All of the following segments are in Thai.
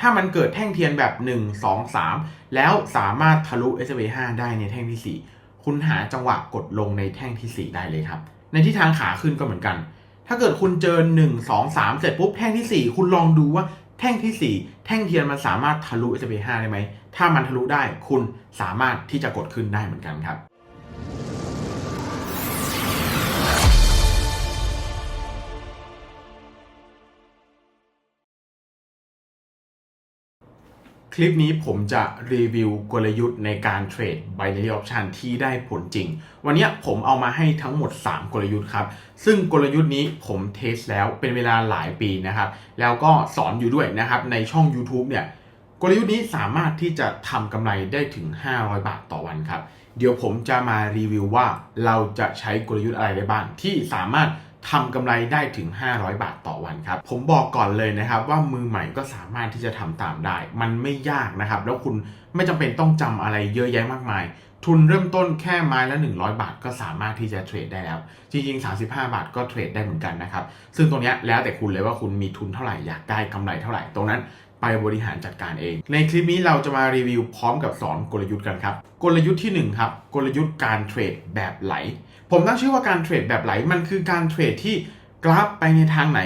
ถ้ามันเกิดแท่งเทียนแบบ 1 2 3 แล้วสามารถทะลุ SMA 5ได้ในแท่งที่ 4 คุณหาจังหวะกดลงในแท่งที่ 4 ได้เลยครับ ในที่ทางขาขึ้นก็เหมือนกัน ถ้าเกิดคุณเจอ 1 2 3 เสร็จปุ๊บแท่งที่ 4 คุณลองดูว่าแท่งทีสี่ 4 แท่งเทียนมันสามารถทะลุ SMA 5ได้ไหม ถ้ามันทะลุได้คุณสามารถที่จะกดขึ้นได้เหมือนกันครับ คลิปนี้ผมจะรีวิวกลยุทธ์ในการเทรด binary option ที่ได้ผลจริง วันนี้ผมเอามาให้ทั้งหมด 3 กลยุทธ์ครับ ซึ่งกลยุทธ์นี้ผมเทสแล้วเป็นเวลาหลายปีนะครับ แล้วก็สอนอยู่ด้วยนะครับ ในช่อง YouTube เนี่ย กลยุทธ์นี้สามารถที่จะทำกำไรได้ถึง 500 บาทต่อวันครับ เดี๋ยวผมจะมารีวิวว่าเราจะใช้กลยุทธ์อะไรได้บ้างที่สามารถ ทำกำไรได้ถึง 500 บาทต่อวันครับ ผมบอกก่อนเลยนะครับ ว่ามือใหม่ก็สามารถที่จะทำตามได้ มันไม่ยากนะครับ แล้วคุณไม่จำเป็นต้องจำอะไรเยอะแยะมากมาย ทุนเริ่มต้นแค่ไม้ละ 100 บาท ก็สามารถที่จะเทรดได้แล้ว จริงๆ 35 บาทก็เทรดได้เหมือนกันนะครับ ซึ่งตรงนี้แล้วแต่คุณเลยว่าคุณมีทุนเท่าไหร่ อยากได้กำไรเท่าไหร่ ตรงนั้นไปบริหารจัดการเอง ในคลิปนี้เราจะมารีวิวพร้อมกับสอนกลยุทธ์กันครับ กลยุทธ์ที่1ครับ กลยุทธ์การเทรดแบบไหล ผมตั้งชื่อว่าการเทรดแบบไหล มันคือการเทรดที่กราฟไปในทางไหน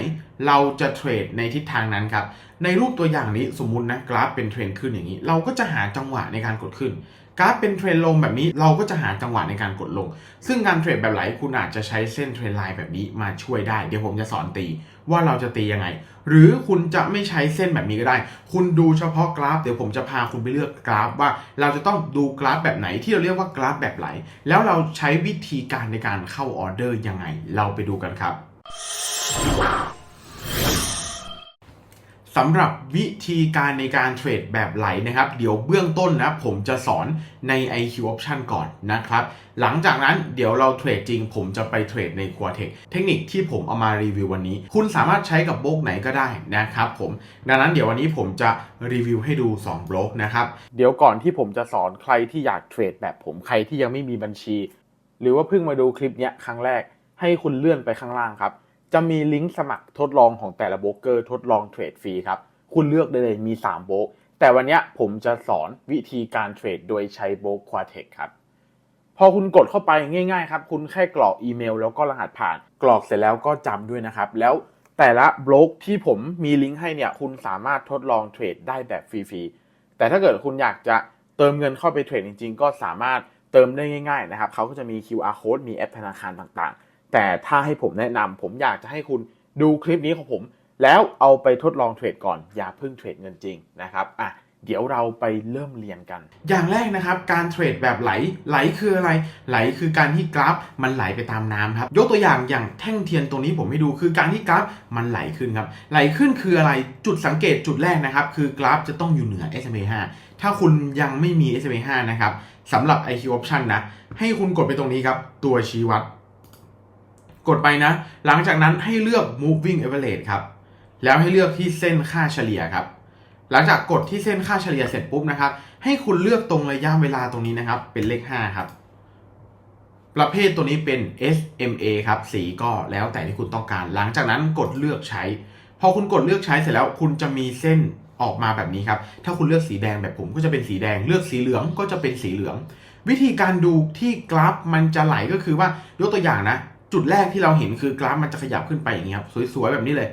เราจะเทรดในทิศทางนั้นครับ ในรูปตัวอย่างนี้สมมุตินะกราฟเป็นเทรนขึ้นอย่างนี้ เราก็จะหาจังหวะในการกดขึ้น กราฟเป็นเทรนลงแบบนี้เราก็จะหาจังหวะในการกดลง ซึ่งการเทรดแบบไหลคุณอาจจะใช้เส้นเทรนไลน์แบบนี้มาช่วยได้ เดี๋ยวผมจะสอนตีว่าเราจะตียังไง หรือคุณจะไม่ใช้เส้นแบบนี้ก็ได้ คุณดูเฉพาะกราฟ เดี๋ยวผมจะพาคุณไปเลือกกราฟว่าเราจะต้องดูกราฟแบบไหนที่เราเรียกว่ากราฟแบบไหล แล้วเราใช้วิธีการในการเข้าออเดอร์ยังไง เราไปดูกันครับ สำหรับวิธีการในการเทรดแบบไหลนะครับ เดี๋ยวเบื้องต้นนะผมจะสอนใน IQ Option ก่อนนะครับ หลังจากนั้นเดี๋ยวเราเทรดจริง ผมจะไปเทรดใน q u a t e c เทคนิคที่ผมเอามารีวิววันนี้ คุณสามารถใช้กับโบกไหนก็ได้นะครับผม ดังนั้นเดี๋ยววันนี้ผมจะรีวิวให้ดู2บล็อกนะครับ เดี๋ยวก่อนที่ผมจะสอนใครที่อยากเทรดแบบผมใครที่ยังไม่มีบัญชี หรือว่าเพิ่งมาดูคลิปเนี้ยครั้งแรก ให้คุณเลื่อนไปข้างล่างครับ จะมีลิงก์สมัครทดลองของแต่ละโบรกเกอร์ทดลองเทรดฟรีครับ คุณเลือกได้เลยมี 3 โบรกแต่วันนี้ผมจะสอนวิธีการเทรดโดยใช้โบรกควาเทคครับ พอคุณกดเข้าไปง่ายๆครับ คุณแค่กรอกอีเมลแล้วก็รหัสผ่าน กรอกเสร็จแล้วก็จำด้วยนะครับ แล้วแต่ละโบรกที่ผมมีลิงก์ให้เนี่ย คุณสามารถทดลองเทรดได้แบบฟรีๆ แต่ถ้าเกิดคุณอยากจะเติมเงินเข้าไปเทรดจริงๆ ก็สามารถเติมได้ง่ายๆนะครับ เขาก็จะมี QR code มีแอปธนาคารต่างๆ แต่ถ้าให้ผมแนะนำผมอยากจะให้คุณดูคลิปนี้ของผม แล้วเอาไปทดลองเทรดก่อนอย่าเพิ่งเทรดเงินจริงนะครับอะเดี๋ยวเราไปเริ่มเรียนกัน อย่างแรกนะครับการเทรดแบบไหลไหลคืออะไร ไหลคือการที่กราฟมันไหลไปตามน้ำครับ ยกตัวอย่างอย่างแท่งเทียนตัวนี้ผมให้ดูคือการที่กราฟมันไหลขึ้นครับ ไหลขึ้นคืออะไรจุดสังเกตจุดแรกนะครับ คือกราฟจะต้องอยู่เหนือ SMA 5ถ้าคุณยังไม่มี SMA 5นะครับสำหรับ IQ Option นะ ให้คุณกดไปตรงนี้ครับ ตัวชี้วัด กดไปนะ หลังจากนั้นให้เลือก moving average ครับ แล้วให้เลือกที่เส้นค่าเฉลี่ยครับ หลังจากกดที่เส้นค่าเฉลี่ยเสร็จปุ๊บนะครับ ให้คุณเลือกตรงระยะเวลาตรงนี้นะครับ เป็นเลข 5 ครับ ประเภทตัวนี้เป็น SMA ครับ สีก็แล้วแต่ที่คุณต้องการ หลังจากนั้นกดเลือกใช้ พอคุณกดเลือกใช้เสร็จแล้วคุณจะมีเส้นออกมาแบบนี้ครับ ถ้าคุณเลือกสีแดงแบบผมก็จะเป็นสีแดง เลือกสีเหลืองก็จะเป็นสีเหลือง วิธีการดูที่กราฟมันจะไหลก็คือว่ายกตัวอย่างนะ จุดแรกที่เราเห็นคือกราฟมันจะขยับขึ้นไปอย่างนี้ครับสวยๆแบบนี้เลย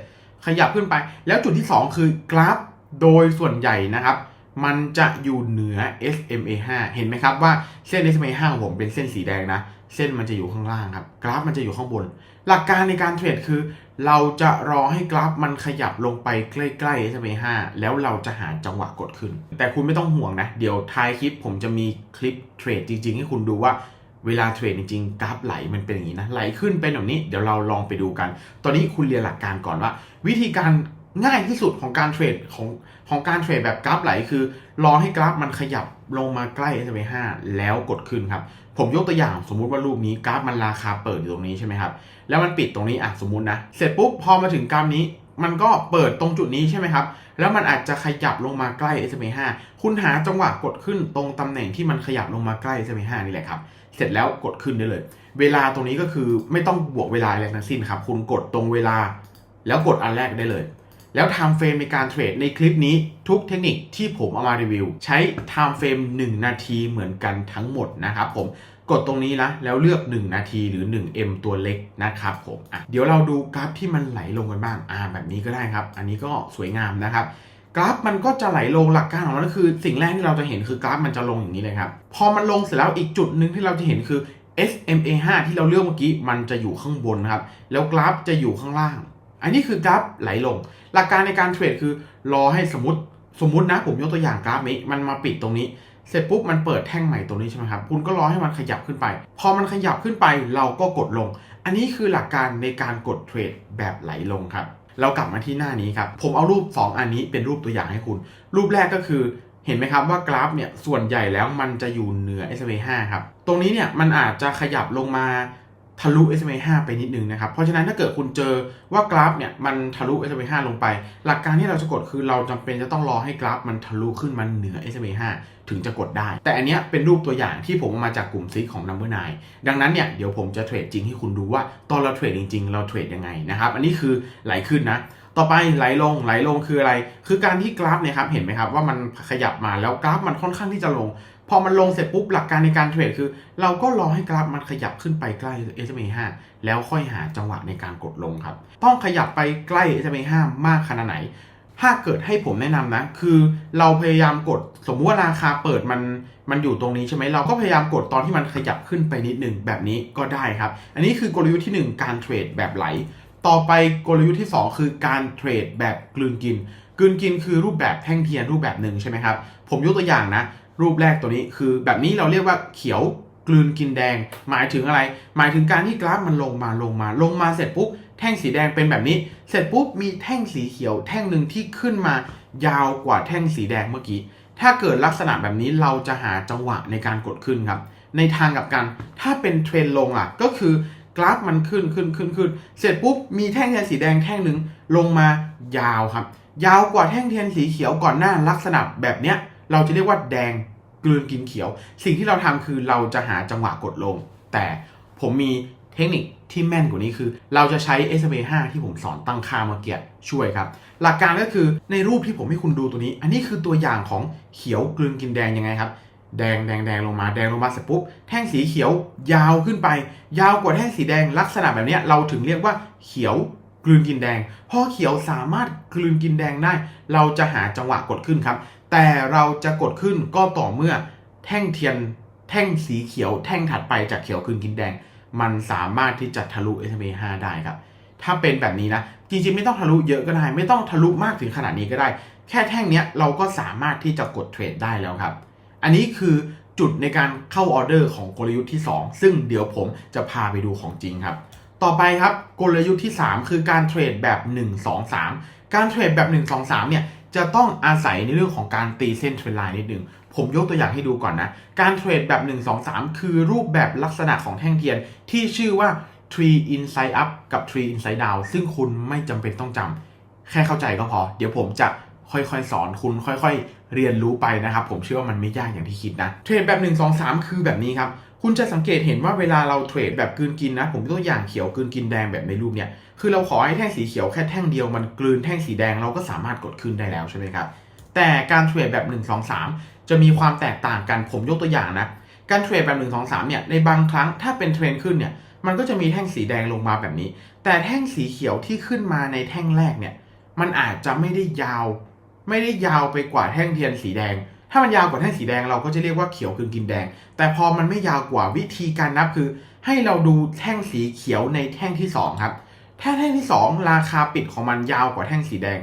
ขยับขึ้นไป แล้วจุดที่ 2 คือกราฟโดยส่วนใหญ่นะครับ มันจะอยู่เหนือ SMA 5 เห็นไหมครับว่าเส้น SMA 5ของผมเป็นเส้นสีแดงนะ เส้นมันจะอยู่ข้างล่างครับ กราฟมันจะอยู่ข้างบน หลักการในการเทรดคือ เราจะรอให้กราฟมันขยับลงไปใกล้ๆ SMA 5 แล้วเราจะหาจังหวะกดขึ้น แต่คุณไม่ต้องห่วงนะ เดี๋ยวท้ายคลิปผมจะมีคลิปเทรดจริงๆ ให้คุณดูว่า เวลาเทรดจริงๆกราฟไหลมันเป็นอย่างนี้นะไหลขึ้นเป็นแบบนี้เดี๋ยวเราลองไปดูกัน ตอนนี้คุณเรียนหลักการก่อนว่า วิธีการง่ายที่สุดของการเทรดของของการเทรดแบบกราฟไหลคือ รอให้กราฟมันขยับลงมาใกล้ SMA 5แล้วกดขึ้นครับ ผมยกตัวอย่างสมมุติว่ารูปนี้กราฟมันราคาเปิดอยู่ตรงนี้ใช่ไหมครับ แล้วมันปิดตรงนี้อะสมมุตินะ เสร็จปุ๊บพอมาถึงกราฟนี้มันก็เปิดตรงจุดนี้ใช่ไหมครับ แล้วมันอาจจะขยับลงมาใกล้ SMA 5คุณหาจังหวะกดขึ้นตรงตำแหน่งที่มันขยับลงมาใกล้ SMA 5นี่แหละครับ เสร็จแล้วกดขึ้นได้เลย เวลาตรงนี้ก็คือไม่ต้องบวกเวลาอะไรทั้งสิ้นครับ คุณกดตรงเวลา แล้วกดอันแรกได้เลย แล้ว time frame ในการเทรดในคลิปนี้ทุกเทคนิคที่ผมเอามารีวิว ใช้ time frame 1 นาทีเหมือนกันทั้งหมดนะครับผมกดตรงนี้นะแล้วเลือก 1 นาทีหรือ 1M ตัวเล็กนะครับผมอะเดี๋ยวเราดูกราฟที่มันไหลลงกันบ้างอ่าแบบนี้ก็ได้ครับ อันนี้ก็สวยงามนะครับ กราฟมันก็จะไหลลงหลักการของมันก็คือ สิ่งแรกที่เราจะเห็นคือกราฟมันจะลงอย่างนี้เลยครับ พอมันลงเสร็จแล้วอีกจุดหนึ่งที่เราจะเห็นคือ SMA 5ที่เราเลือกเมื่อกี้มันจะอยู่ข้างบนนะครับ แล้วกราฟจะอยู่ข้างล่าง อันนี้คือกราฟไหลลง หลักการในการเทรดคือ รอให้สมมติสมมตินะผมยกตัวอย่างกราฟนี้มันมาปิดตรงนี้ เสร็จปุ๊บมันเปิดแท่งใหม่ตรงนี้ใช่ไหมครับคุณก็รอให้มันขยับขึ้นไป พอมันขยับขึ้นไปเราก็กดลง อันนี้คือหลักการในการกดเทรดแบบไหลลงครับ เรากลับมาที่หน้านี้ครับ ผมเอารูป 2 อันนี้เป็นรูปตัวอย่างให้คุณ รูปแรกก็คือเห็นไหมครับว่ากราฟเนี่ยส่วนใหญ่แล้วมันจะอยู่เหนือ SMA 5ครับ ตรงนี้เนี่ยมันอาจจะขยับลงมา ทะลุ SMA 5 ไปนิดนึงนะครับ เพราะฉะนั้นถ้าเกิดคุณเจอว่ากราฟเนี่ยมันทะลุ SMA 5 ลงไป หลักการที่เราจะกดคือเราจำเป็นจะต้องรอให้กราฟมันทะลุขึ้นมาเหนือ SMA 5 ถึงจะกดได้ แต่อันเนี้ยเป็นรูปตัวอย่างที่ผมเอามาจากกลุ่มซิกของ Number 9 ดังนั้นเนี่ยเดี๋ยวผมจะเทรดจริงให้คุณดูว่าตอนเราเทรดจริง ๆ เราเทรดยังไงนะครับ อันนี้คือไหลขึ้นนะต่อไปไหลลงไหลลงคืออะไร คือการที่กราฟเนี่ยครับเห็นไหมครับว่ามันขยับมาแล้วกราฟมันค่อนข้างที่จะลง อมันลงเสร็จปุ๊บหลักการในการเทรดคือ เราก็รอให้กราฟมันขยับขึ้นไปใกล้ SMA 5แล้วค่อยหาจังหวะในการกดลงครับ ต้องขยับไปใกล้ SMA 5มากขนาดไหน ถ้าเกิดให้ผมแนะนำนะ คือเราพยายามกดสมมุติว่าราคาเปิดมันมันอยู่ตรงนี้ใช่ไหมเราก็พยายามกดตอนที่มันขยับขึ้นไปนิดหนึ่งแบบนี้ก็ได้ครับ อันนี้คือกลยุทธ์ที่หนึ่งการเทรดแบบไหล ต่อไปกลยุทธ์ที่ 2 คือการเทรดแบบกลืนกินกลืนกินคือรูปแบบแท่งเทียนรูปแบบหนึ่งใช่ไหมครับผมยกตัวอย่างนะ รูปแรกตัวนี้คือแบบนี้เราเรียกว่าเขียวกลืนกินแดง หมายถึงอะไร หมายถึงการที่กราฟมันลงมาลงมาลงมาเสร็จปุ๊บแท่งสีแดงเป็นแบบนี้ เสร็จปุ๊บมีแท่งสีเขียวแท่งหนึ่งที่ขึ้นมายาวกว่าแท่งสีแดงเมื่อกี้ ถ้าเกิดลักษณะแบบนี้เราจะหาจังหวะในการกดขึ้นครับ ในทางกับกันถ้าเป็นเทรนลงอะ ก็คือกราฟมันขึ้นขึ้นขึ้นขึ้น เสร็จปุ๊บมีแท่งเทียนสีแดงแท่งหนึ่งลงมายาวครับ ยาวกว่าแท่งเทียนสีเขียวก่อนหน้าลักษณะแบบเนี้ย เราจะเรียกว่าแดงกลืนกินเขียว สิ่งที่เราทำคือเราจะหาจังหวะกดลง แต่ผมมีเทคนิคที่แม่นกว่านี้คือ เราจะใช้ SMA 5ที่ผมสอนตั้งค่าเมื่อกี้ช่วยครับ หลักการก็คือในรูปที่ผมให้คุณดูตัวนี้ อันนี้คือตัวอย่างของเขียวกลืนกินแดงยังไงครับ แดงแดงแดงลงมาแดงลงมาเสร็จปุ๊บแท่งสีเขียวยาวขึ้นไป ยาวกว่าแท่งสีแดงลักษณะแบบนี้เราถึงเรียกว่าเขียวกลืนกินแดง พอเขียวสามารถกลืนกินแดงได้ เราจะหาจังหวะกดขึ้นครับ แต่เราจะกดขึ้นก็ต่อเมื่อแท่งเทียนแท่งสีเขียว แท่งถัดไปจากเขียวกลืนกินแดง มันสามารถที่จะทะลุ SMA 5ได้ครับ ถ้าเป็นแบบนี้นะ จริงๆ ไม่ต้องทะลุเยอะก็ได้ ไม่ต้องทะลุมากถึงขนาดนี้ก็ได้ แค่แท่งเนี้ยเราก็สามารถที่จะกดเทรดได้แล้วครับ อันนี้คือจุดในการเข้าออเดอร์ของกลยุทธ์ที่ 2 ซึ่งเดี๋ยวผมจะพาไปดูของจริงครับ ต่อไปครับกลยุทธ์ที่ 3 คือการเทรดแบบ 1 2 3 การเทรดแบบ 1 2 3เนี่ย จะต้องอาศัยในเรื่องของการตีเส้นเทรนไลน์นิดหนึ่งผมยกตัวอย่างให้ดูก่อนนะ การเทรดแบบ 1 2 3 คือรูปแบบลักษณะของแท่งเทียนที่ชื่อว่า tree inside up กับ tree inside down ซึ่งคุณไม่จำเป็นต้องจำแค่เข้าใจก็พอ เดี๋ยวผมจะค่อยๆ สอนคุณค่อย ๆ เรียนรู้ไปนะครับ ผมเชื่อว่ามันไม่ยากอย่างที่คิดนะ เทรดแบบ 1 2 3 คือแบบนี้ครับ คุณจะสังเกตเห็นว่าเวลาเราเทรดแบบกลืนกินนะ ผมยกตัวอย่างเขียวกลืนกินแดงแบบในรูปเนี่ย คือเราขอให้แท่งสีเขียวแค่แท่งเดียวมันกลืนแท่งสีแดงเราก็สามารถกดขึ้นได้แล้วใช่ไหมครับ แต่การเทรดแบบ 1 2 3 จะมีความแตกต่างกัน ผมยกตัวอย่างนะ การเทรดแบบ 1 2 3 เนี่ย ในบางครั้งถ้าเป็นเทรนขึ้นเนี่ย มันก็จะมีแท่งสีแดงลงมาแบบนี้ แต่แท่งสีเขียวที่ขึ้นมาในแท่งแรกเนี่ย มันอาจจะไม่ได้ยาว ไม่ได้ยาวไปกว่าแท่งเทียนสีแดง ถ้ามันยาวกว่าแท่งสีแดงเราก็จะเรียกว่าเขียวกึ่งกินแดง แต่พอมันไม่ยาวกว่าวิธีการนับคือ ให้เราดูแท่งสีเขียวในแท่งที่สองครับถ้าแท่งที่สองราคาปิดของมันยาวกว่าแท่งสีแดง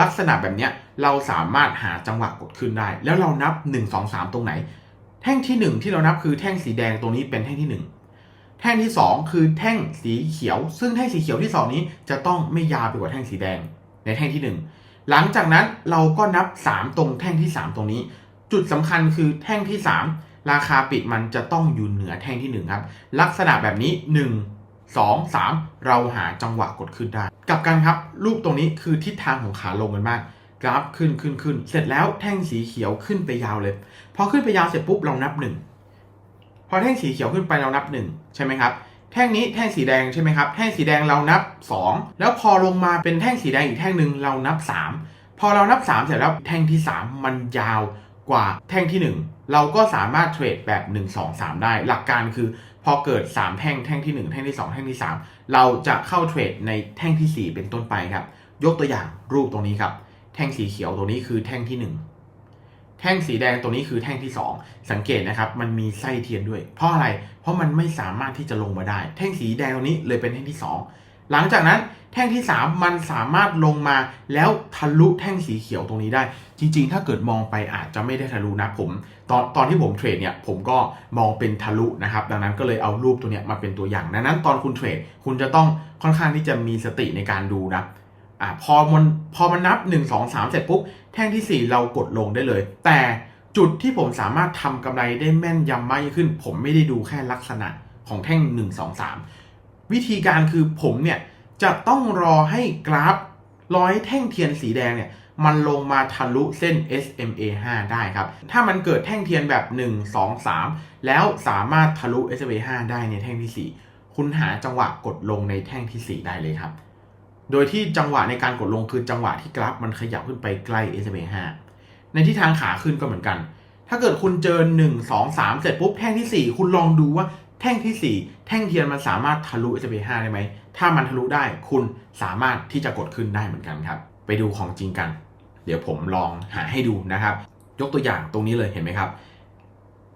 ลักษณะแบบนี้เราสามารถหาจังหวะกดขึ้นได้ แล้วเรานับ 1 2 3 ตรงไหน แท่งที่ 1 ที่เรานับคือแท่งสีแดงตรงนี้เป็นแท่งที่ 1 แท่งที่ 2 คือแท่งสีเขียว ซึ่งแท่งสีเขียวที่ 2 นี้จะต้องไม่ยาวไปกว่าแท่งสีแดงในแท่งที่ 1 หลังจากนั้นเราก็นับ 3 ตรงแท่งที่ 3 ตรงนี้ จุดสำคัญคือแท่งที่ 3 ราคาปิดมันจะต้องอยู่เหนือแท่งที่ 1 ครับ ลักษณะแบบนี้ 1 2 3 เราหาจังหวะกดขึ้นได้ กลับกันครับ รูปตรงนี้คือทิศทางของขาลงกันมากกราฟขึ้นขึ้นขึ้น เสร็จแล้วแท่งสีเขียวขึ้นไปยาวเลย พอขึ้นไปยาวเสร็จปุ๊บเรานับหนึ่งพอแท่งสีเขียวขึ้นไปเรานับหนึ่งใช่ไหมครับ แท่งนี้แท่งสีแดงใช่ไหมครับ แท่งสีแดงเรานับ 2 แล้วพอลงมาเป็นแท่งสีแดงอีกแท่งหนึ่งเรานับ 3 พอเรานับ 3 เสร็จแล้วแท่งที่ 3 มันยาว กว่าแท่งที่ 1 เราก็สามารถเทรดแบบ 1 2 3 ได้ หลักการคือพอเกิด 3 แท่งแท่งที่ 1 แท่งที่ 2 แท่งที่ 3 เราจะเข้าเทรดในแท่งทีสี่ 4 เป็นต้นไปครับ ยกตัวอย่างรูปตรงนี้ครับ แท่งสีเขียวตัวนี้คือแท่งที่ 1 แท่งสีแดงตัวนี้คือแท่งที่ 2 สังเกตนะครับมันมีไส้เทียนด้วย เพราะอะไร เพราะมันไม่สามารถที่จะลงมาได้ แท่งสีแดงตรงนี้เลยเป็นแท่งที่ 2 หลังจากนั้นแท่งที่ 3 มันสามารถลงมาแล้วทะลุแท่งสีเขียวตรงนี้ได้ จริง ๆ ถ้าเกิดมองไปอาจจะไม่ได้ทะลุนะผมตอนตอนที่ผมเทรดเนี่ยผมก็มองเป็นทะลุนะครับ ดังนั้นก็เลยเอารูปตัวเนี้ยมาเป็นตัวอย่างดังนั้นตอนคุณเทรดคุณจะต้องค่อนข้างที่จะมีสติในการดูนะอ่าพอมันพอมันนับ 1 2 3 เสร็จปุ๊บแท่งทีสี่4 เรากดลงได้เลย แต่จุดที่ผมสามารถทำกำไรได้แม่นยำมากยิ่งขึ้น ผมไม่ได้ดูแค่ลักษณะของแท่ง 1 2 3 วิธีการคือผมเนี่ยจะต้องรอให้กราฟรอให้แท่งเทียนสีแดงเนี่ยมันลงมาทะลุเส้น SMA 5 ได้ครับ ถ้ามันเกิดแท่งเทียนแบบ 1 2 3 แล้วสามารถทะลุ SMA 5 ได้ในแท่งที่ 4 คุณหาจังหวะกดลงในแท่งที่ 4 ได้เลยครับ โดยที่จังหวะในการกดลงคือจังหวะที่กราฟมันขยับขึ้นไปใกล้ SMA 5 ในที่ทางขาขึ้นก็เหมือนกัน ถ้าเกิดคุณเจอ 1 2 3 เสร็จปุ๊บแท่งที่ 4 คุณลองดูว่า แท่งที่ 4 แท่งเทียนมันสามารถทะลุ SMA 5ได้ไหม ถ้ามันทะลุได้คุณสามารถที่จะกดขึ้นได้เหมือนกันครับ ไปดูของจริงกัน เดี๋ยวผมลองหาให้ดูนะครับ ยกตัวอย่างตรงนี้เลยเห็นไหมครับ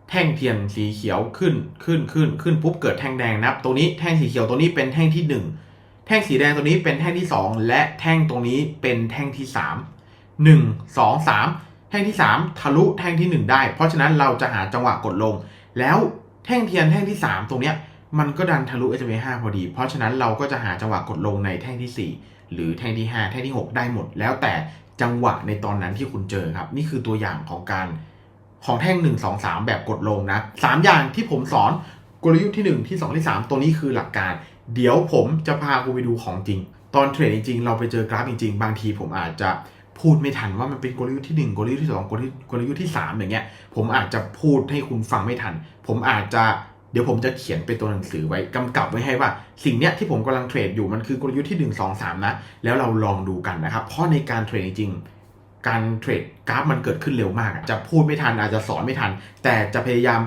แท่งเทียนสีเขียวขึ้นขึ้นขึ้นขึ้นปุ๊บเกิดแท่งแดงนะครับ ตรงนี้แท่งสีเขียวตรงนี้เป็นแท่งที่ 1 แท่งสีแดงตัวนี้เป็นแท่งที่ 2 และแท่งตรงนี้เป็นแท่งที่ 3 1 2 3 แท่งที่ 3 ทะลุแท่งที่ 1 ได้ เพราะฉะนั้นเราจะหาจังหวะกดลง แล้ว แท่งเทียนแท่งที่ 3 ตรงเนี้ยมันก็ดันทะลุ SMA 5พอดี เพราะฉะนั้นเราก็จะหาจังหวะกดลงในแท่งที่ 4 หรือแท่งที่ 5 แท่งที่ 6 ได้หมด แล้วแต่จังหวะในตอนนั้นที่คุณเจอครับ นี่คือตัวอย่างของการของแท่ง 1 2 3 แบบกดลงนะ 3 อย่างที่ผมสอนกลยุทธ์ที่ 1 ที่ 2 ที่ 3 ตัวนี้คือหลักการ เดี๋ยวผมจะพาคุณไปดูของจริง ตอนเทรดจริงๆ เราไปเจอกราฟจริงๆ บางทีผมอาจจะ พูดไม่ทันว่ามันเป็นกลยุทธ์ที่1กลยุทธ์ที่2กลยุทธ์กลยุทธ์ที่ 3 อย่างเงี้ย ผมอาจจะพูดให้คุณฟังไม่ทัน ผมอาจจะเดี๋ยวผมจะเขียนเป็นตัวหนังสือไว้กำกับไว้ให้ว่า สิ่งเนี้ยที่ผมกำลังเทรดอยู่มันคือกลยุทธ์ที่ 1 2 3 นะ แล้วเราลองดูกันนะครับ เพราะในการเทรดจริงการเทรดกราฟมันเกิดขึ้นเร็วมาก จะพูดไม่ทันอาจจะสอนไม่ทัน แต่จะพยายาม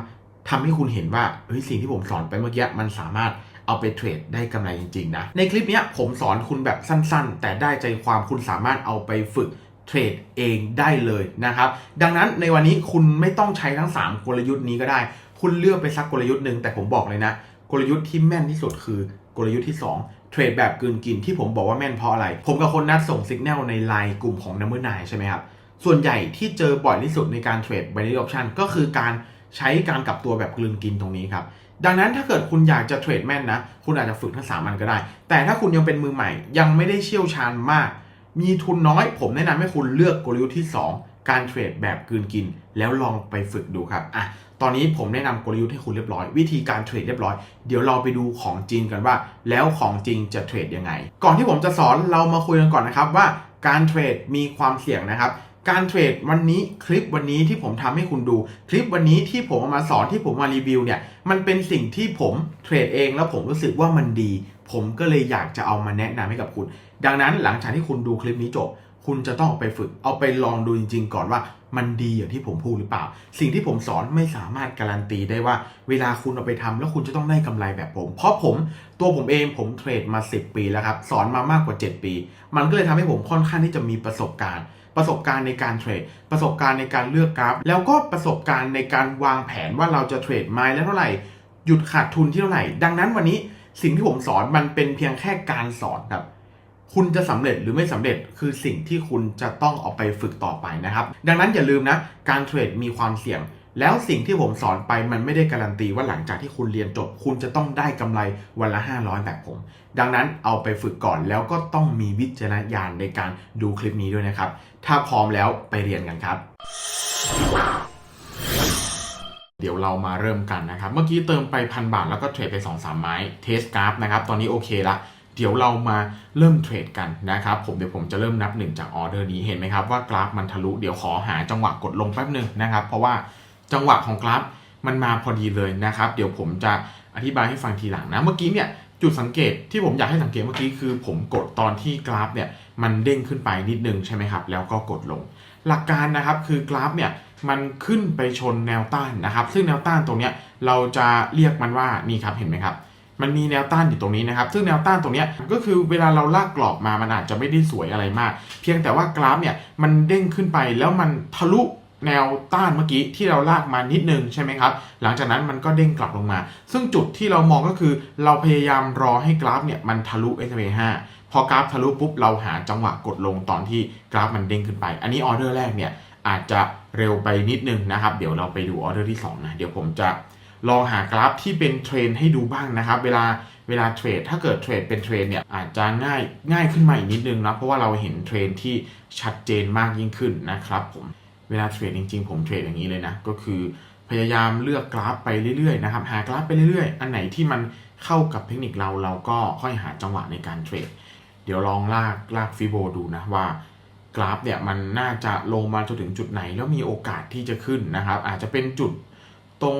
ทำให้คุณเห็นว่าเฮ้ยสิ่งที่ผมสอนไปเมื่อกี้มันสามารถ เอาไปเทรดได้กำไรจริงๆนะ ในคลิปนี้ผมสอนคุณแบบสั้นๆ แต่ได้ใจความคุณสามารถเอาไปฝึกเทรดเองได้เลยนะครับ ดังนั้นในวันนี้คุณไม่ต้องใช้ทั้ง 3 กลยุทธ์นี้ก็ได้ คุณเลือกไปสักกลยุทธ์หนึ่งแต่ผมบอกเลยนะ กลยุทธ์ที่แม่นที่สุดคือกลยุทธ์ที่ 2 เทรดแบบกลืนกินที่ผมบอกว่าแม่นเพราะอะไร ผมกับคนนัดส่งสัญญาณในไลน์กลุ่มของ Number 9ใช่ไหมครับส่วนใหญ่ที่เจอบ่อยที่สุดในการเทรด binary option ก็คือการใช้การกลับตัวแบบกลืนกินตรงนี้ครับ ดังนั้นถ้าเกิดคุณอยากจะเทรดแม่นนะ คุณอาจจะฝึกทั้งสามอันก็ได้ แต่ถ้าคุณยังเป็นมือใหม่ ยังไม่ได้เชี่ยวชาญมาก มีทุนน้อย ผมแนะนำให้คุณเลือกกลยุทธ์ที่ 2 การเทรดแบบกืนกิน แล้วลองไปฝึกดูครับอะตอนนี้ผมแนะนำกลยุทธ์ให้คุณเรียบร้อย วิธีการเทรดเรียบร้อย เดี๋ยวเราไปดูของจริงกันว่า แล้วของจริงจะเทรดยังไง ก่อนที่ผมจะสอนเรามาคุยกันก่อนนะครับว่าการเทรดมีความเสี่ยงนะครับ การเทรดวันนี้คลิปวันนี้ที่ผมทำให้คุณดู คลิปวันนี้ที่ผมเอามาสอนที่ผมมารีวิวเนี่ยมันเป็นสิ่งที่ผมเทรดเองแล้วผมรู้สึกว่ามันดี ผมก็เลยอยากจะเอามาแนะนำให้กับคุณ ดังนั้นหลังจากที่คุณดูคลิปนี้จบ คุณจะต้องไปฝึกเอาไปลองดูจริง ๆ ก่อนว่ามันดีอย่างที่ผมพูดหรือเปล่า สิ่งที่ผมสอนไม่สามารถการันตีได้ว่า เวลาคุณเอาไปทำแล้วคุณจะต้องได้กำไรแบบผม เพราะผมตัวผมเองผมเทรดมา 10 ปีแล้วครับสอนมามากกว่า 7 ปี มันก็เลยทำให้ผมค่อนข้างที่จะมีประสบการณ์ ประสบการณ์ในการเทรด ประสบการณ์ในการเลือกกราฟ แล้วก็ประสบการณ์ในการวางแผนว่าเราจะเทรดไม้แล้วเท่าไหร่ หยุดขาดทุนที่เท่าไหร่ ดังนั้นวันนี้สิ่งที่ผมสอนมันเป็นเพียงแค่การสอนครับคุณจะสำเร็จหรือไม่สำเร็จคือสิ่งที่คุณจะต้องเอาไปฝึกต่อไปนะครับ ดังนั้นอย่าลืมนะ การเทรดมีความเสี่ยง แล้วสิ่งที่ผมสอนไปมันไม่ได้การันตีว่าหลังจากที่คุณเรียนจบ คุณจะต้องได้กำไรวันละ 500 แบบผม ดังนั้นเอาไปฝึกก่อนแล้วก็ต้องมีวิจารณญาณในการดูคลิปนี้ด้วยนะครับ ถ้าพร้อมแล้วไปเรียนกันครับ เดี๋ยวเรามาเริ่มกันนะครับ เมื่อกี้เติมไปพันบาทแล้วก็เทรดไป2อสามไม้เทสกราฟนะครับ ตอนนี้โอเคละเดี๋ยวเรามาเริ่มเทรดกันนะครับผมเดี๋ยวผมจะเริ่มนับหนึ่งจากออเดอร์นี้เห็นไหมครับว่ากราฟมันทะลุเดี๋ยวขอหาจังหวะกดลงแป๊บหนึ่งนะครับ เพราะว่า จังหวะของกราฟมันมาพอดีเลยนะครับ เดี๋ยวผมจะอธิบายให้ฟังทีหลังนะ เมื่อกี้เนี่ยจุดสังเกตที่ผมอยากให้สังเกตเมื่อกี้คือ ผมกดตอนที่กราฟเนี่ยมันเด้งขึ้นไปนิดนึงใช่ไหมครับ แล้วก็กดลง หลักการนะครับคือกราฟเนี่ยมันขึ้นไปชนแนวต้านนะครับ ซึ่งแนวต้านตรงเนี้ยเราจะเรียกมันว่านี่ครับเห็นไหมครับ มันมีแนวต้านอยู่ตรงนี้นะครับ ซึ่งแนวต้านตรงเนี้ยก็คือเวลาเราลากกรอบมามันอาจจะไม่ได้สวยอะไรมาก เพียงแต่ว่ากราฟเนี่ยมันเด้งขึ้นไปแล้วมันทะลุ แนวต้านเมื่อกี้ที่เราลากมานิดนึงใช่ไหมครับ หลังจากนั้นมันก็เด้งกลับลงมา ซึ่งจุดที่เรามองก็คือ เราพยายามรอให้กราฟเนี่ยมันทะลุ SMA 5พอกราฟทะลุปุ๊บเราหาจังหวะกดลงตอนที่กราฟมันเด้งขึ้นไป อันนี้ออเดอร์แรกเนี่ยอาจจะเร็วไปนิดนึงนะครับ เดี๋ยวเราไปดูออเดอร์ที่สองนะ เดี๋ยวผมจะลองหากราฟที่เป็นเทรนให้ดูบ้างนะครับ เวลาเวลาเทรดถ้าเกิดเทรดเป็นเทรนเนี่ยอาจจะง่ายง่ายขึ้นมาอีกนิดนึงนะเพราะว่าเราเห็นเทรนที่ชัดเจนมากยิ่งขึ้นนะครับผม เวลาเทรดจริงๆ ผมเทรดอย่างนี้เลยนะ ก็คือพยายามเลือกกราฟไปเรื่อยๆนะครับ หากราฟไปเรื่อยๆ อันไหนที่มันเข้ากับเทคนิคเราเราก็ค่อยหาจังหวะในการเทรด เดี๋ยวลองลากลากฟิโบดูนะว่ากราฟเนี่ยมันน่าจะลงมาจนถึงจุดไหน แล้วมีโอกาสที่จะขึ้นนะครับ อาจจะเป็นจุดตรง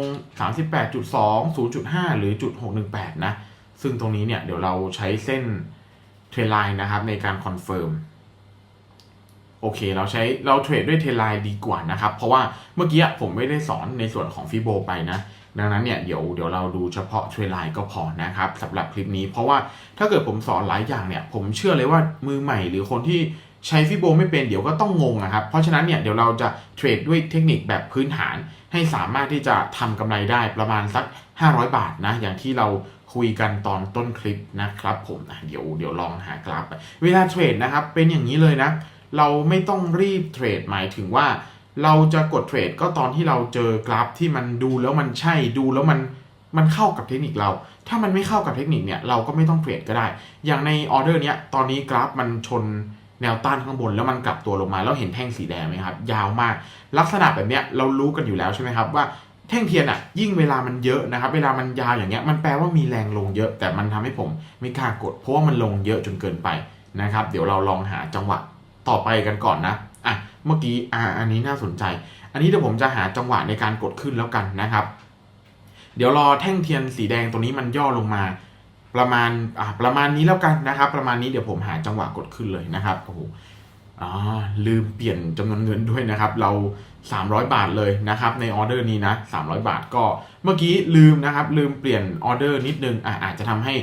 38.2 0.5 หรือจุด618 นะ ซึ่งตรงนี้เนี่ยเดี๋ยวเราใช้เส้นเทรนไลน์นะครับในการคอนเฟิร์ม โอเค เราใช้เราเทรดด้วยเทไลน์ดีกว่านะครับ เพราะว่าเมื่อกี้ผมไม่ได้สอนในส่วนของฟิโบไปนะดังนั้นเนี่ยเดี๋ยวเดี๋ยวเราดูเฉพาะเทรนไลน์ก็พอนะครับสำหรับคลิปนี้ เพราะว่าถ้าเกิดผมสอนหลายอย่างเนี่ย ผมเชื่อเลยว่ามือใหม่หรือคนที่ใช้ฟิโบไม่เป็นเดี๋ยวก็ต้องงงนะครับ เพราะฉะนั้นเนี่ยเดี๋ยวเราจะเทรดด้วยเทคนิคแบบพื้นฐาน ให้สามารถที่จะทำกำไรได้ประมาณสัก 500 บาทนะ อย่างที่เราคุยกันตอนต้นคลิปนะครับผมนะเดี๋ยวเดี๋ยวลองหากราฟเวลาเทรดนะครับเป็นอย่างนี้เลยนะ เราไม่ต้องรีบเทรดหมายถึงว่า เราจะกดเทรดก็ตอนที่เราเจอกราฟที่มันดูแล้วมันใช่ดูแล้วมันมันเข้ากับเทคนิคเรา ถ้ามันไม่เข้ากับเทคนิคเนี่ยเราก็ไม่ต้องเทรดก็ได้ อย่างในออเดอร์เนี้ยตอนนี้กราฟมันชนแนวต้านข้างบนแล้วมันกลับตัวลงมาแล้วเห็นแท่งสีแดงไหมครับ ยาวมาก ลักษณะแบบเนี้ยเรารู้กันอยู่แล้วใช่ไหมครับว่าแท่งเทียนอะยิ่งเวลามันเยอะนะครับ เวลามันยาวอย่างเงี้ยมันแปลว่ามีแรงลงเยอะ แต่มันทำให้ผมไม่กล้ากดเพราะว่ามันลงเยอะจนเกินไปนะครับ เดี๋ยวเราลองหาจังหวะ ต่อไปกันก่อนนะอะเมื่อกี้อ่าอันนี้น่าสนใจ อันนี้เดี๋ยวผมจะหาจังหวะในการกดขึ้นแล้วกันนะครับ เดี๋ยวรอแท่งเทียนสีแดงตรงนี้มันย่อลงมา ประมาณอ่าประมาณนี้แล้วกันนะครับ ประมาณนี้เดี๋ยวผมหาจังหวะกดขึ้นเลยนะครับโอ้โหอ่าลืมเปลี่ยนจำนวนเงินด้วยนะครับ เรา 300 บาทเลยนะครับ ในออเดอร์นี้นะ300 บาทก็เมื่อกี้ลืมนะครับ ลืมเปลี่ยนออเดอร์นิดนึงอะอาจจะทำให้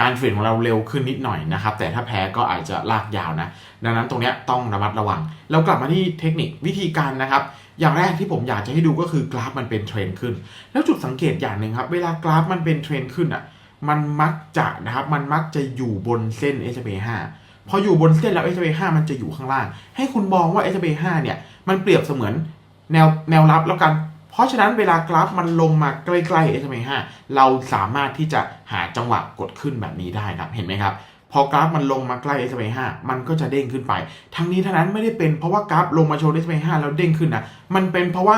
การเทรดของเราเร็วขึ้นนิดหน่อยนะครับ แต่ถ้าแพ้ก็อาจจะลากยาวนะ ดังนั้นตรงนี้ต้องระมัดระวัง เรากลับมาที่เทคนิควิธีการนะครับ อย่างแรกที่ผมอยากจะให้ดูก็คือกราฟมันเป็นเทรนขึ้น แล้วจุดสังเกตอย่างหนึ่งครับ เวลากราฟมันเป็นเทรนขึ้นอะ มันมักจะนะครับ มันมักจะอยู่บนเส้น SMA 5พออยู่บนเส้นแล้ว SMA 5มันจะอยู่ข้างล่าง ให้คุณมองว่า SMA 5เนี่ย มันเปรียบเสมือนแนวแนวรับแล้วกัน เพราะฉะนั้นเวลากราฟมันลงมาใกล้ๆ SMA 5เราสามารถที่จะหาจังหวะกดขึ้นแบบนี้ได้ครับ เห็นไหมครับ พอกราฟมันลงมาใกล้ SMA 5มันก็จะเด้งขึ้นไป ทั้งนี้ทั้งนั้นไม่ได้เป็นเพราะว่ากราฟลงมาโชว์ SMA 5แล้วเด้งขึ้นนะ มันเป็นเพราะว่า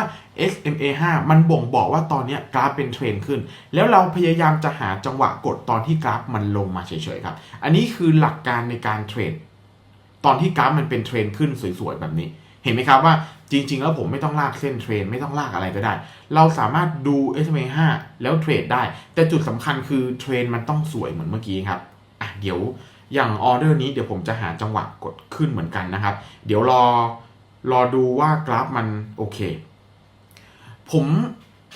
SMA 5มันบ่งบอกว่าตอนนี้กราฟเป็นเทรนขึ้น แล้วเราพยายามจะหาจังหวะกดตอนที่กราฟมันลงมาเฉยๆครับ อันนี้คือหลักการในการเทรด ตอนที่กราฟมันเป็นเทรนขึ้นสวยๆแบบนี้ เห็นไหมครับว่าจริง ๆ แล้วผมไม่ต้องลากเส้นเทรน ไม่ต้องลากอะไรก็ได้ เราสามารถดู SMA 5 แล้วเทรดได้ แต่จุดสำคัญคือเทรนมันต้องสวยเหมือนเมื่อกี้ครับอะเดี๋ยวอย่างออเดอร์นี้เดี๋ยวผมจะหาจังหวะกดขึ้นเหมือนกันนะครับ เดี๋ยวรอรอดูว่ากราฟมันโอเค ผม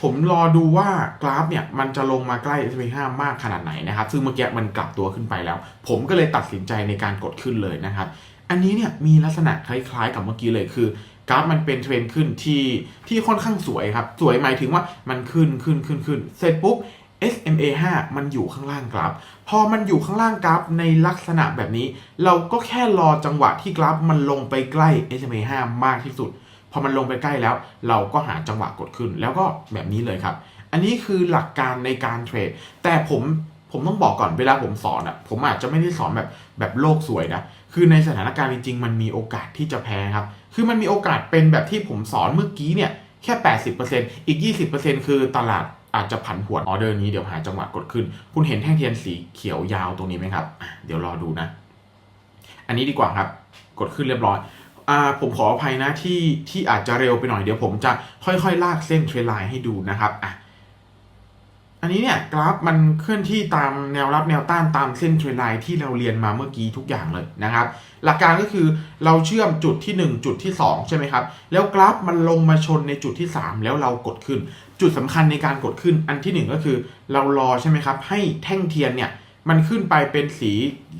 ผมรอดูว่ากราฟเนี่ยมันจะลงมาใกล้ SMA 5มากขนาดไหนนะครับ ซึ่งเมื่อกี้มันกลับตัวขึ้นไปแล้ว ผมก็เลยตัดสินใจในการกดขึ้นเลยนะครับ อันนี้เนี่ยมีลักษณะคล้ายๆ กับเมื่อกี้เลยคือกราฟมันเป็นเทรนขึ้นที่ที่ค่อนข้างสวยครับ สวยหมายถึงว่ามันขึ้นขึ้นขึ้นขึ้นเสร็จปุ๊บ SMA 5 มันอยู่ข้างล่างกราฟ พอมันอยู่ข้างล่างกราฟในลักษณะแบบนี้ เราก็แค่รอจังหวะที่กราฟมันลงไปใกล้ SMA 5 มากที่สุด พอมันลงไปใกล้แล้ว เราก็หาจังหวะกดขึ้น แล้วก็แบบนี้เลยครับ อันนี้คือหลักการในการเทรด แต่ผมผมต้องบอกก่อนเวลาผมสอนอะ ผมอาจจะไม่ได้สอนแบบแบบโลกสวยนะ คือในสถานการณ์จริงๆ มันมีโอกาสที่จะแพ้ครับ คือมันมีโอกาสเป็นแบบที่ผมสอนเมื่อกี้เนี่ยแค่ 80%อีก 20%คือตลาดอาจจะผันผวนออเดอร์นี้เดี๋ยวหาจังหวะกดขึ้น คุณเห็นแท่งเทียนสีเขียวยาวตรงนี้ไหมครับ เดี๋ยวรอดูนะ อันนี้ดีกว่าครับ กดขึ้นเรียบร้อยอ่าผมขออภัยนะที่ที่อาจจะเร็วไปหน่อยเดี๋ยวผมจะค่อยๆ ลากเส้นเทรนไลน์ให้ดูนะครับอะ อันนี้เนี่ยกราฟมันเคลื่อนที่ตามแนวรับแนวต้านตามเส้นเทรนไลน์ที่เราเรียนมาเมื่อกี้ทุกอย่างเลยนะครับ หลักการก็คือเราเชื่อมจุดที่ 1 จุดที่ 2 ใช่ไหมครับ แล้วกราฟมันลงมาชนในจุดที่ 3 แล้วเรากดขึ้น จุดสำคัญในการกดขึ้นอันที่ 1 ก็คือเรารอใช่ไหมครับ ให้แท่งเทียนเนี่ยมันขึ้นไปเป็นสี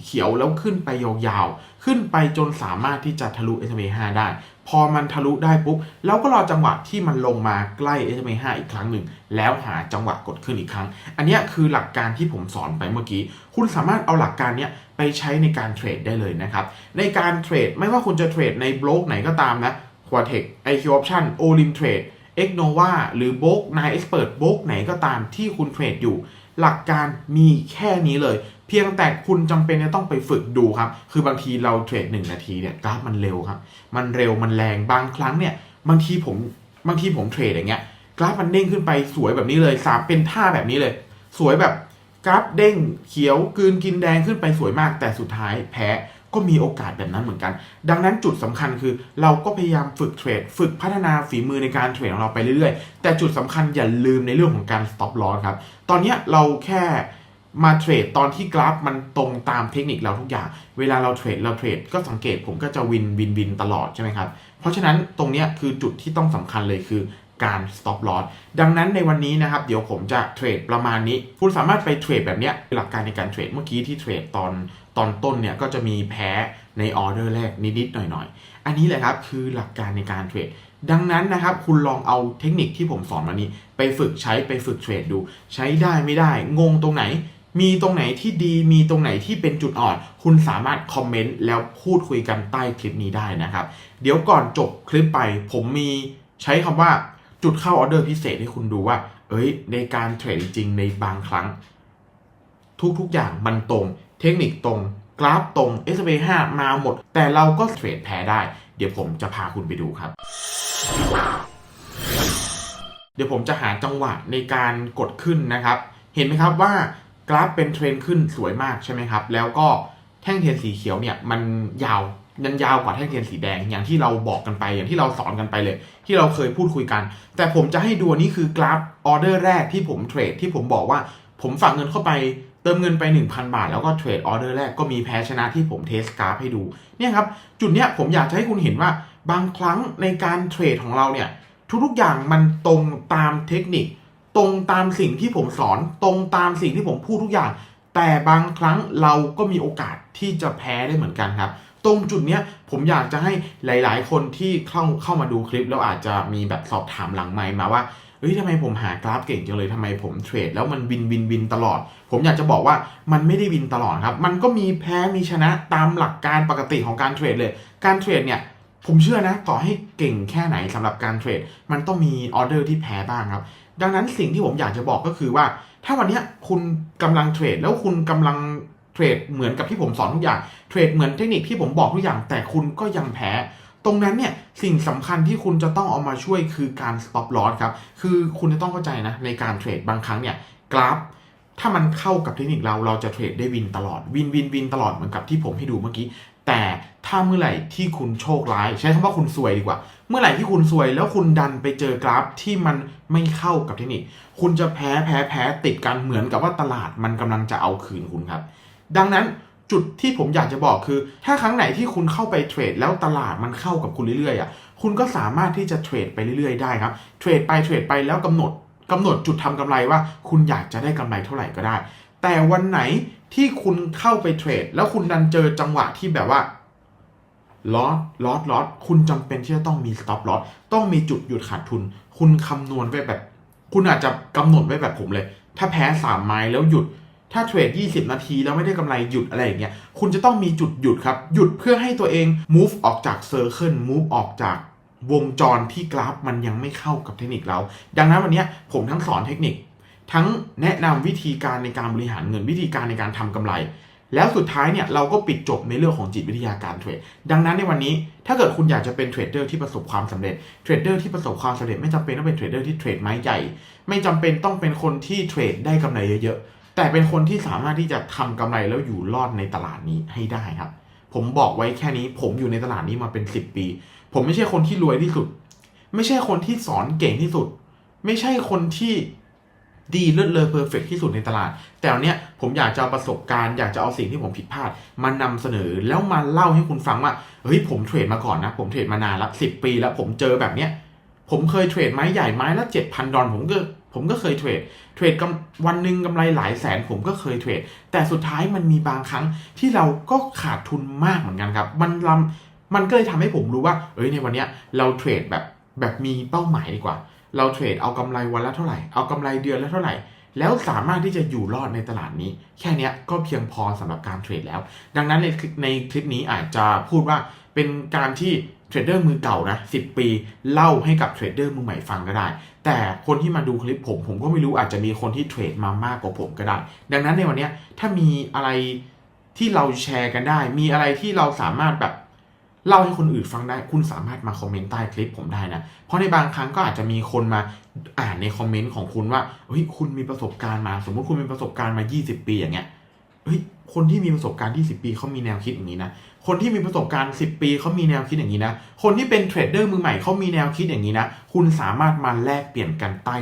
เขียวแล้วขึ้นไปยาว ขึ้นไปจนสามารถที่จะทะลุ SMA 5ได้ พอมันทะลุได้ปุ๊บเราก็รอจังหวะที่มันลงมาใกล้ SMA 5อีกครั้งหนึ่ง แล้วหาจังหวะกดขึ้นอีกครั้ง อันนี้คือหลักการที่ผมสอนไปเมื่อกี้ คุณสามารถเอาหลักการนี้ไปใช้ในการเทรดได้เลยนะครับ ในการเทรดไม่ว่าคุณจะเทรดในบล็อกไหนก็ตามนะ Quatex IQ Option Olim Trade Exnova หรือ b o k 9 Expert b o k ไหนก็ตามที่คุณเทรดอยู่ หลักการมีแค่นี้เลย เพียงแต่คุณจำเป็นจะต้องไปฝึกดูครับ คือบางทีเราเทรด1นาทีเนี่ยกราฟมันเร็วครับ มันเร็วมันแรงบางครั้งเนี่ยบางทีผมบางทีผมเทรดอย่างเงี้ยกราฟมันเด้งขึ้นไปสวยแบบนี้เลยสามเป็นท่าแบบนี้เลย สวยแบบกราฟเด้งเขียวกืนกินแดงขึ้นไปสวยมาก แต่สุดท้ายแพ้ก็มีโอกาสแบบนั้นเหมือนกัน ดังนั้นจุดสำคัญคือเราก็พยายามฝึกเทรด ฝึกพัฒนาฝีมือในการเทรดของเราไปเรื่อยๆ แต่จุดสำคัญอย่าลืมในเรื่องของการ stop loss ครับ ตอนเนี้ยเราแค่ มาเทรดตอนที่กราฟมันตรงตามเทคนิคเราทุกอย่าง เวลาเราเทรดเราเทรดก็สังเกตผมก็จะวินวินวินตลอดใช่ไหมครับ เพราะฉะนั้นตรงนี้คือจุดที่ต้องสำคัญเลยคือการ stop loss ดังนั้นในวันนี้นะครับ เดี๋ยวผมจะเทรดประมาณนี้ คุณสามารถไปเทรดแบบนี้หลักการในการเทรดเมื่อกี้ที่เทรดตอนตอนต้นเนี่ยก็จะมีแพ้ในออเดอร์แรกนิดๆหน่อยๆ อันนี้แหละครับคือหลักการในการเทรดดังนั้นนะครับ คุณลองเอาเทคนิคที่ผมสอนมานี้ ไปฝึกใช้ไปฝึกเทรดดู ใช้ได้ไม่ได้งงตรงไหน มีตรงไหนที่ดี มีตรงไหนที่เป็นจุดอ่อน คุณสามารถคอมเมนต์แล้วพูดคุยกันใต้คลิปนี้ได้นะครับ เดี๋ยวก่อนจบคลิปไป ผมมีใช้คำว่าจุดเข้าออเดอร์พิเศษให้คุณดูว่า เอ้ย ในการเทรดจริงในบางครั้ง ทุกๆอย่างมันตรง เทคนิคตรง กราฟตรง s b 5มาหมด แต่เราก็เทรดแพ้ได้ เดี๋ยวผมจะพาคุณไปดูครับ เดี๋ยวผมจะหาจังหวะในการกดขึ้นนะครับ เห็นไหมครับว่า กราฟเป็นเทรนขึ้นสวยมากใช่ไหมครับ แล้วก็แท่งเทียนสีเขียวเนี่ยมันยาวยันยาวกว่าแท่งเทียนสีแดงอย่างที่เราบอกกันไปอย่างที่เราสอนกันไปเลย ที่เราเคยพูดคุยกัน แต่ผมจะให้ดูนนี้คือกราฟออเดอร์แรกที่ผมเทรดที่ผมบอกว่า ผมฝากเงินเข้าไปเติมเงินไป 1,000 บาท แล้วก็เทรดออเดอร์แรกก็มีแพ้ชนะที่ผมเทสกราฟให้ดูเนี่ยครับจุดเนี้ยผมอยากจะให้คุณเห็นว่าบางครั้งในการเทรดของเราเนี่ยทุกๆอย่างมันตรงตามเทคนิค ตรงตามสิ่งที่ผมสอน ตรงตามสิ่งที่ผมพูดทุกอย่าง แต่บางครั้งเราก็มีโอกาสที่จะแพ้ได้เหมือนกันครับ ตรงจุดเนี้ยผมอยากจะให้หลาย ๆ คนที่เข้าเข้ามาดูคลิป แล้วอาจจะมีแบบสอบถามหลังไมค์มาว่าเฮ้ยทำไมผมหากราฟเก่งจังเลยทำไมผมเทรดแล้วมันวินวินวินตลอด ผมอยากจะบอกว่ามันไม่ได้วินตลอดครับ มันก็มีแพ้มีชนะตามหลักการปกติของการเทรดเลย การเทรดเนี่ยผมเชื่อนะต่อให้เก่งแค่ไหนสำหรับการเทรด มันต้องมีออเดอร์ที่แพ้บ้างครับ ดังนั้นสิ่งที่ผมอยากจะบอกก็คือว่า ถ้าวันนี้คุณกำลังเทรดแล้วคุณกำลังเทรดเหมือนกับที่ผมสอนทุกอย่างเทรดเหมือนเทคนิคที่ผมบอกทุกอย่าง แต่คุณก็ยังแพ้ ตรงนั้นเนี่ยสิ่งสำคัญที่คุณจะต้องเอามาช่วยคือการ stop loss ครับ คือคุณจะต้องเข้าใจนะในการเทรดบางครั้งเนี่ยกราฟถ้ามันเข้ากับเทคนิคเราเราจะเทรดได้วินตลอดวินวินวินตลอดเหมือนกับที่ผมให้ดูเมื่อกี้ แต่ถ้าเมื่อไหร่ที่คุณโชคร้าย ใช้คำว่าคุณซวยดีกว่า เมื่อไหร่ที่คุณซวยแล้วคุณดันไปเจอกราฟที่มันไม่เข้ากับเทคนิค คุณจะแพ้แพ้แพ้ติดกันเหมือนกับว่าตลาดมันกำลังจะเอาคืนคุณครับ ดังนั้นจุดที่ผมอยากจะบอกคือ ถ้าครั้งไหนที่คุณเข้าไปเทรดแล้วตลาดมันเข้ากับคุณเรื่อยๆอะคุณก็สามารถที่จะเทรดไปเรื่อยๆได้ครับเทรดไปเทรดไปแล้วกำหนดกำหนดจุดทำกำไรว่า คุณอยากจะได้กำไรเท่าไหร่ก็ได้ แต่วันไหนที่คุณเข้าไปเทรด แล้วคุณดันเจอจังหวะที่แบบว่า ลอสลอสลอสคุณจำเป็นที่จะต้องมี stop loss ต้องมีจุดหยุดขาดทุน คุณคำนวณไว้แบบ คุณอาจจะกำหนดไว้แบบผมเลย ถ้าแพ้สามไม้แล้วหยุด ถ้าเทรด 20 นาทีแล้วไม่ได้กำไรหยุดอะไรอย่างเงี้ย คุณจะต้องมีจุดหยุดครับ หยุดเพื่อให้ตัวเอง move ออกจากเซอร์เคิล move ออกจากวงจรที่กราฟมันยังไม่เข้ากับเทคนิคเรา ดังนั้นวันนี้ผมทั้งสอนเทคนิค ทั้งแนะนำวิธีการในการบริหารเงินวิธีการในการทำกำไร แล้วสุดท้ายเนี่ยเราก็ปิดจบในเรื่องของจิตวิทยาการเทรด ดังนั้นในวันนี้ถ้าเกิดคุณอยากจะเป็นเทรดเดอร์ที่ประสบความสำเร็จ เทรดเดอร์ที่ประสบความสำเร็จไม่จำเป็นต้องเป็นเทรดเดอร์ที่เทรดไม้ใหญ่ ไม่จำเป็นต้องเป็นคนที่เทรดได้กำไรเยอะๆ แต่เป็นคนที่สามารถที่จะทำกำไรแล้วอยู่รอดในตลาดนี้ให้ได้ครับ ผมบอกไว้แค่นี้ ผมอยู่ในตลาดนี้มาเป็น 10 ปี ผมไม่ใช่คนที่รวยที่สุด ไม่ใช่คนที่สอนเก่งที่สุด ไม่ใช่คนที่ ดีเลิศเลอเพอร์เฟกที่สุดในตลาด แต่วันเนี้ยผมอยากจะเอาประสบการณ์อยากจะเอาสิ่งที่ผมผิดพลาด มานำเสนอแล้วมาเล่าให้คุณฟังว่าเฮ้ยผมเทรดมาก่อนนะ ผมเทรดมานานละสิปีแล้วผมเจอแบบเนี้ยผมเคยเทรดไม้ใหญ่ไม้ละเจ็ดพันดอลผมก็ผมก็เคยเทรดเทรดกำวันหนึ่งกำไรหลายแสนผมก็เคยเทรด แต่สุดท้ายมันมีบางครั้งที่เราก็ขาดทุนมากเหมือนกันครับ มันลำมันก็เลยทำให้ผมรู้ว่า เอ้ยในวันเนี้ยเราเทรดแบบแบบมีเป้าหมายดีกว่า เราเทรดเอากำไรวันละเท่าไหร่ เอากำไรเดือนละเท่าไหร่ แล้วสามารถที่จะอยู่รอดในตลาดนี้ แค่นี้ก็เพียงพอสำหรับการเทรดแล้ว ดังนั้นในคลิปในคลิปนี้อาจจะพูดว่าเป็นการที่เทรดเดอร์มือเก่านะ10ปี เล่าให้กับเทรดเดอร์มือใหม่ฟังก็ได้ แต่คนที่มาดูคลิปผม ผมก็ไม่รู้อาจจะมีคนที่เทรดมามากกว่าผมก็ได้ ดังนั้นในวันนี้ถ้ามีอะไรที่เราแชร์กันได้ มีอะไรที่เราสามารถแบบ เล่าให้คนอื่นฟังได้คุณสามารถมาคอมเมนต์ใต้คลิปผมได้นะ เพราะในบางครั้งก็อาจจะมีคนมาอ่านในคอมเมนต์ของคุณว่าเฮ้ยคุณมีประสบการณ์มา สมมติคุณมีประสบการณ์มา 20 ปีอย่างเงี้ยเฮ้ยคนที่มีประสบการณ์ 20 ปีเขามีแนวคิดอย่างนี้นะ คนที่มีประสบการณ์ 10 ปีเขามีแนวคิดอย่างนี้นะ คนที่เป็นเทรดเดอร์มือใหม่เขามีแนวคิดอย่างนี้นะ คุณสามารถมาแลกเปลี่ยนกันใต้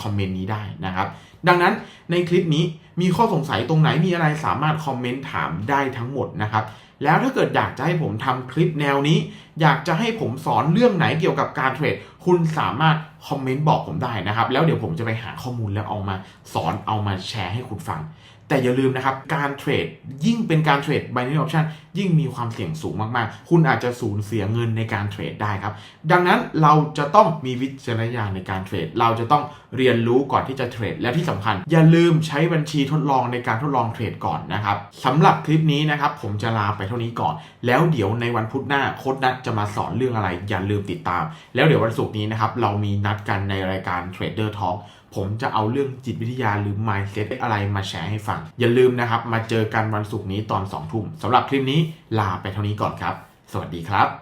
คอมเมนต์นี้ได้นะครับ ดังนั้นในคลิปนี้มีข้อสงสัยตรงไหนมีอะไรสามารถคอมเมนต์ถามได้ทั้งหมดนะครับแล้วถ้าเกิดอยากจะให้ผมทำคลิปแนวนี้ อยากจะให้ผมสอนเรื่องไหนเกี่ยวกับการเทรด คุณสามารถคอมเมนต์บอกผมได้นะครับ แล้วเดี๋ยวผมจะไปหาข้อมูลแล้วเอามาสอนเอามาแชร์ให้คุณฟัง แต่อย่าลืมนะครับ การเทรดยิ่งเป็นการเทรด binary option ยิ่งมีความเสี่ยงสูงมากๆ คุณอาจจะสูญเสียเงินในการเทรดได้ครับ ดังนั้นเราจะต้องมีวิจารณญาณในการเทรด เราจะต้องเรียนรู้ก่อนที่จะเทรด และที่สำคัญ อย่าลืมใช้บัญชีทดลองในการทดลองเทรดก่อนนะครับสำหรับคลิปนี้นะครับผมจะลาไปเท่านี้ก่อน แล้วเดี๋ยวในวันพุธหน้าโค้ดนัดจะมาสอนเรื่องอะไรอย่าลืมติดตาม แล้วเดี๋ยววันศุกร์นี้นะครับเรามีนัดกันในรายการ Trader Talk ผมจะเอาเรื่องจิตวิทยาหรือ mindset อะไรมาแชร์ให้ฟัง อย่าลืมนะครับ มาเจอกันวันศุกร์นี้ตอน2ทุ่มสำหรับคลิปนี้ลาไปเท่านี้ก่อนครับ สวัสดีครับ